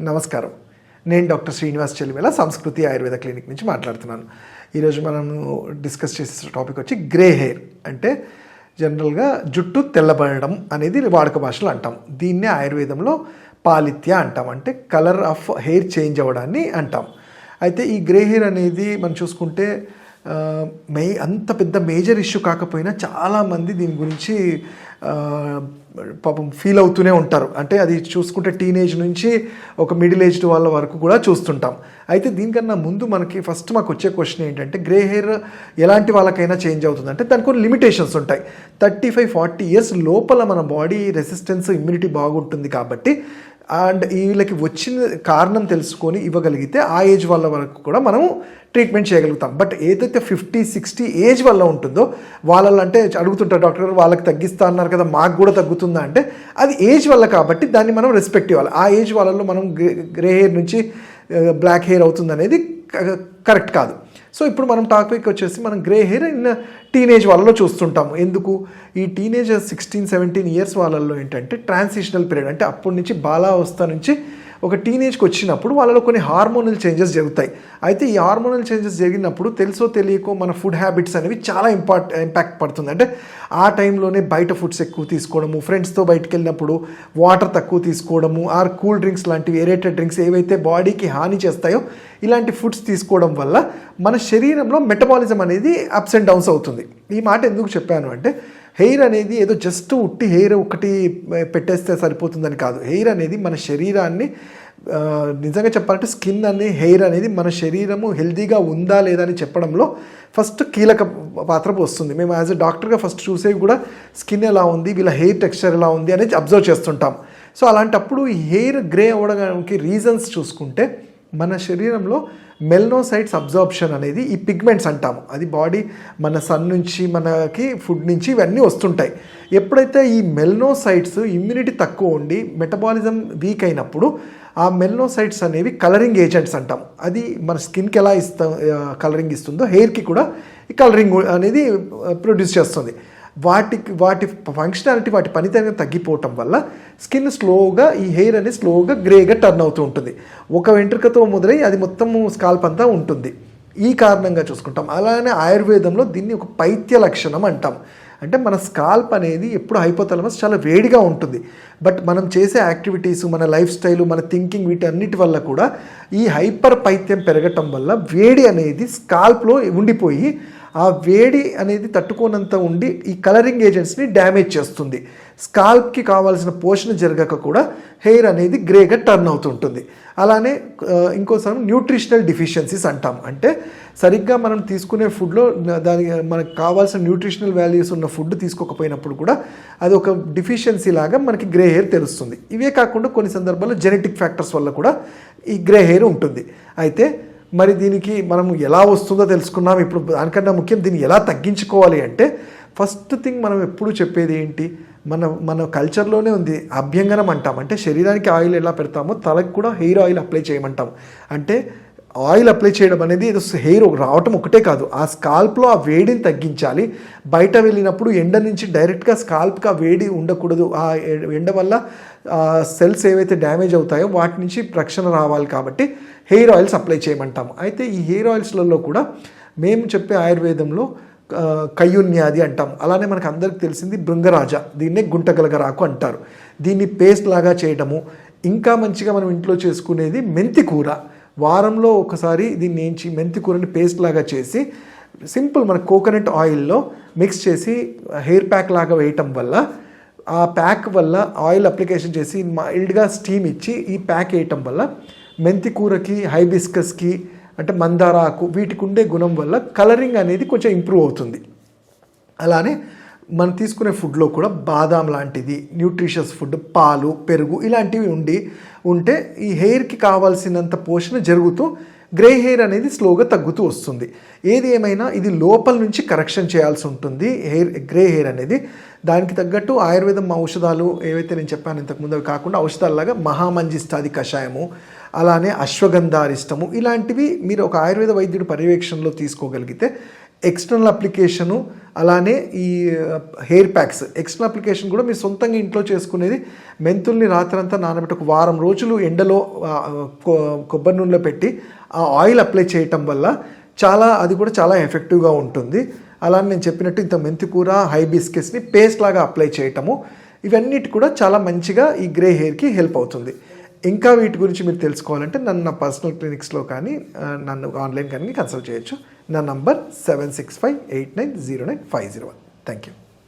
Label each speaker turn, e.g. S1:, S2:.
S1: నమస్కారం. నేను డాక్టర్ శ్రీనివాస్ చెల్లివేల సంస్కృతి ఆయుర్వేద క్లినిక్ నుంచి మాట్లాడుతున్నాను. ఈరోజు మనం డిస్కస్ చేసే టాపిక్ వచ్చి గ్రే హెయిర్. అంటే జనరల్గా జుట్టు తెల్లబడడం అనేది వాడుక భాషలో అంటాం. దీన్నే ఆయుర్వేదంలో పాలిత్య అంటాం. అంటే కలర్ ఆఫ్ హెయిర్ చేంజ్ అవ్వడాన్ని అంటాం. అయితే ఈ గ్రే హెయిర్ అనేది మనం చూసుకుంటే మే అంత పెద్ద మేజర్ ఇష్యూ కాకపోయినా చాలామంది దీని గురించి పాపం ఫీల్ అవుతూనే ఉంటారు. అంటే అది చూసుకుంటే టీనేజ్ నుంచి ఒక మిడిల్ ఏజ్డ్ వాళ్ళ వరకు కూడా చూస్తుంటాం. అయితే దీనికన్నా ముందు మనకి ఫస్ట్ మాకు వచ్చే క్వశ్చన్ ఏంటంటే గ్రే హెయిర్ ఎలాంటి వాళ్ళకైనా చేంజ్ అవుతుంది. అంటే దానికి కొన్ని లిమిటేషన్స్ ఉంటాయి. థర్టీ ఫైవ్ ఫార్టీ ఇయర్స్ లోపల మన బాడీ రెసిస్టెన్స్ ఇమ్యూనిటీ బాగుంటుంది కాబట్టి అండ్ వీళ్ళకి వచ్చిన కారణం తెలుసుకొని ఇవ్వగలిగితే ఆ ఏజ్ వాళ్ళ వరకు కూడా మనం ట్రీట్మెంట్ చేయగలుగుతాం. బట్ ఏదైతే ఫిఫ్టీ సిక్స్టీ ఏజ్ వల్ల ఉంటుందో వాళ్ళ అంటే అడుగుతుంటారు డాక్టర్ గారు వాళ్ళకి తగ్గిస్తా అన్నారు కదా మాకు కూడా తగ్గుతుందా? అంటే అది ఏజ్ వల్ల కాబట్టి దాన్ని మనం రెస్పెక్ట్ ఇవ్వాలి. ఆ ఏజ్ వాళ్ళలో మనం గ్రే హెయిర్ నుంచి బ్లాక్ హెయిర్ అవుతుంది అనేది కరెక్ట్ కాదు. సో ఇప్పుడు మనం టాపిక్ వచ్చేసి మనం గ్రే హెయిర్ ఇన్ టీనేజ్ వాళ్ళలో చూస్తుంటాము. ఎందుకు? ఈ టీనేజ్ సిక్స్టీన్ సెవెంటీన్ ఇయర్స్ వాళ్ళల్లో ఏంటంటే ట్రాన్సిషనల్ పీరియడ్ అంటే అప్పటి నుంచి బాలావస్థ నుంచి ఒక టీనేజ్కి వచ్చినప్పుడు వాళ్ళలో కొన్ని హార్మోనల్ చేంజెస్ జరుగుతాయి. అయితే ఈ హార్మోనల్ చేంజెస్ జరిగినప్పుడు తెలుసో తెలియకో మన ఫుడ్ హ్యాబిట్స్ అనేవి చాలా ఇంపార్ట్ ఇంపాక్ట్ పడుతుంది. అంటే ఆ టైంలోనే బయట ఫుడ్స్ ఎక్కువ తీసుకోవడము ఫ్రెండ్స్తో బయటకు వెళ్ళినప్పుడు వాటర్ తక్కువ తీసుకోవడము ఆర్ కూల్ డ్రింక్స్ లాంటివి ఏరేటెడ్ డ్రింక్స్ ఏవైతే బాడీకి హాని చేస్తాయో ఇలాంటి ఫుడ్స్ తీసుకోవడం వల్ల మన శరీరంలో మెటబాలిజం అనేది అప్స్ అండ్ డౌన్స్ అవుతుంది. ఈ మాట ఎందుకు చెప్పాను అంటే హెయిర్ అనేది ఏదో జస్ట్ ఉట్టి హెయిర్ ఒకటి పెట్టేస్తే సరిపోతుందని కాదు. హెయిర్ అనేది మన శరీరాన్ని నిజంగా చెప్పాలంటే స్కిన్ అనే హెయిర్ అనేది మన శరీరము హెల్దీగా ఉందా లేదా అని చెప్పడంలో ఫస్ట్ కీలక పాత్ర వస్తుంది మేము యాజ్ ఎ డాక్టర్గా ఫస్ట్ చూసేవి కూడా స్కిన్ ఎలా ఉంది వీళ్ళ హెయిర్ టెక్స్చర్ ఎలా ఉంది అనేది అబ్జర్వ్ చేస్తుంటాం. సో అలాంటప్పుడు ఈ హెయిర్ గ్రే అవ్వడానికి రీజన్స్ చూసుకుంటే మన శరీరంలో మెల్నోసైట్స్ అబ్జార్ప్షన్ అనేది ఈ పిగ్మెంట్స్ అంటాము. అది బాడీ మన సన్ నుంచి మనకి ఫుడ్ నుంచి ఇవన్నీ వస్తుంటాయి. ఎప్పుడైతే ఈ మెల్నోసైట్స్ ఇమ్యూనిటీ తక్కువ ఉండి మెటబాలిజం వీక్ అయినప్పుడు ఆ మెల్నోసైట్స్ అనేవి కలరింగ్ ఏజెంట్స్ అంటాం అది మన స్కిన్కి ఎలా ఇస్తా కలరింగ్ ఇస్తుందో హెయిర్కి కూడా ఈ కలరింగ్ అనేది ప్రొడ్యూస్ చేస్తుంది. వాటికి వాటి ఫంక్షనాలిటీ వాటి పనితనం తగ్గిపోవటం వల్ల స్కిన్ స్లోగా ఈ హెయిర్ అనేది స్లోగా గ్రేగా టర్న్ అవుతూ ఉంటుంది. ఒక వెంట్రుకతో మొదలై అది మొత్తము స్కాల్ప్ అంతా ఉంటుంది. ఈ కారణంగా చూసుకుంటాం. అలానే ఆయుర్వేదంలో దీన్ని ఒక పైత్య లక్షణం అంటాం. అంటే మన స్కాల్ప్ అనేది ఎప్పుడు హైపోతలమస్ చాలా వేడిగా ఉంటుంది. బట్ మనం చేసే యాక్టివిటీస్ మన లైఫ్ స్టైల్ మన థింకింగ్ వీటన్నిటి వల్ల కూడా ఈ హైపర్ పైత్యం పెరగటం వల్ల వేడి అనేది స్కాల్ప్లో ఉండిపోయి ఆ వేడి అనేది తట్టుకోనంత ఉండి ఈ కలరింగ్ ఏజెంట్స్ని డ్యామేజ్ చేస్తుంది. స్కాల్ప్కి కావాల్సిన పోషణ జరగక కూడా హెయిర్ అనేది గ్రేగా టర్న్ అవుతుంటుంది. అలానే ఇంకోసారి న్యూట్రిషనల్ డిఫిషియన్సీస్ అంటాం. అంటే సరిగ్గా మనం తీసుకునే ఫుడ్లో దానికి మనకు కావాల్సిన న్యూట్రిషనల్ వాల్యూస్ ఉన్న ఫుడ్ తీసుకోకపోయినప్పుడు కూడా అది ఒక డిఫిషియన్సీ లాగా మనకి గ్రే హెయిర్ తెలుస్తుంది. ఇవే కాకుండా కొన్ని సందర్భాల్లో జెనెటిక్ ఫ్యాక్టర్స్ వల్ల కూడా ఈ గ్రే హెయిర్ ఉంటుంది. అయితే మరి దీనికి మనం ఎలా వస్తుందో తెలుసుకున్నాం. ఇప్పుడు దానికన్నా ముఖ్యం దీన్ని ఎలా తగ్గించుకోవాలి అంటే ఫస్ట్ థింగ్ మనం ఎప్పుడు చెప్పేది ఏంటి? మన మన కల్చర్లోనే ఉంది. అభ్యంగనం అంటాం. అంటే శరీరానికి ఆయిల్ ఎలా పెడతామో తలకు కూడా హెయిర్ ఆయిల్ అప్లై చేయమంటాం. అంటే ఆయిల్ అప్లై చేయడం అనేది హెయిర్ రావటం ఒకటే కాదు. ఆ స్కాల్ప్లో ఆ వేడిని తగ్గించాలి. బయట వెళ్ళినప్పుడు ఎండ నుంచి డైరెక్ట్గా స్కాల్ప్కి ఆ వేడి ఉండకూడదు. ఆ ఎండ వల్ల సెల్స్ ఏవైతే డ్యామేజ్ అవుతాయో వాటి నుంచి రక్షణ రావాలి కాబట్టి హెయిర్ ఆయిల్స్ అప్లై చేయమంటాము. అయితే ఈ హెయిర్ ఆయిల్స్లలో కూడా మేము చెప్పే ఆయుర్వేదంలో కయ్యున్యాది అంటాం. అలానే మనకు అందరికి తెలిసింది బృంగరాజ. దీన్నే గుంటగలగరాకు అంటారు. దీన్ని పేస్ట్ లాగా చేయడము ఇంకా మంచిగా మనం ఇంట్లో చేసుకునేది మెంతి కూర వారంలో ఒకసారి దీన్ని ఏంచి మెంతి కూరని పేస్ట్ లాగా చేసి సింపుల్ మన కోకోనట్ ఆయిల్లో మిక్స్ చేసి హెయిర్ ప్యాక్ లాగా వేయటం వల్ల ఆ ప్యాక్ వల్ల ఆయిల్ అప్లికేషన్ చేసి మైల్డ్గా స్టీమ్ ఇచ్చి ఈ ప్యాక్ వేయటం వల్ల మెంతి కూరకి హైబిస్కస్కి అంటే మందార ఆకు వీటికి ఉండే గుణం వల్ల కలరింగ్ అనేది కొంచెం ఇంప్రూవ్ అవుతుంది. అలానే మనం తీసుకునే ఫుడ్లో కూడా బాదాం లాంటిది న్యూట్రిషియస్ ఫుడ్ పాలు పెరుగు ఇలాంటివి ఉండి ఉంటే ఈ హెయిర్కి కావాల్సినంత పోషణ జరుగుతూ గ్రే హెయిర్ అనేది స్లోగా తగ్గుతూ వస్తుంది. ఏది ఏమైనా ఇది లోపల నుంచి కరెక్షన్ చేయాల్సి ఉంటుంది. హెయిర్ గ్రే హెయిర్ అనేది దానికి తగ్గట్టు ఆయుర్వేదం ఔషధాలు ఏవైతే నేను చెప్పాను ఇంతకుముందు అవి కాకుండా ఔషధాలలాగా మహామంజిష్టాది కషాయము అలానే అశ్వగంధారిష్టము ఇలాంటివి మీరు ఒక ఆయుర్వేద వైద్యుడి పర్యవేక్షణలో తీసుకోగలిగితే ఎక్స్టర్నల్ అప్లికేషను అలానే ఈ హెయిర్ ప్యాక్స్ ఎక్స్టర్నల్ అప్లికేషన్ కూడా మీరు సొంతంగా ఇంట్లో చేసుకునేది మెంతుల్ని రాత్రంతా నానబెట్టి ఒక వారం రోజులు ఎండలో కొ- కొబ్బరి నూనెలో పెట్టి ఆ ఆయిల్ అప్లై చేయటం వల్ల చాలా అది కూడా చాలా ఎఫెక్టివ్గా ఉంటుంది. అలానే నేను చెప్పినట్టు ఇంత మెంతి కూర హైబిస్కెస్ని పేస్ట్ లాగా అప్లై చేయటము ఇవన్నిటి కూడా చాలా మంచిగా ఈ గ్రే హెయిర్కి హెల్ప్ అవుతుంది. ఇంకా వీటి గురించి మీరు తెలుసుకోవాలంటే నన్ను నా పర్సనల్ క్లినిక్స్లో కానీ నన్ను ఆన్లైన్ కానీ కన్సల్ట్ చేయొచ్చు. నా number seven six five eight nine zero nine five zero one. Thank you.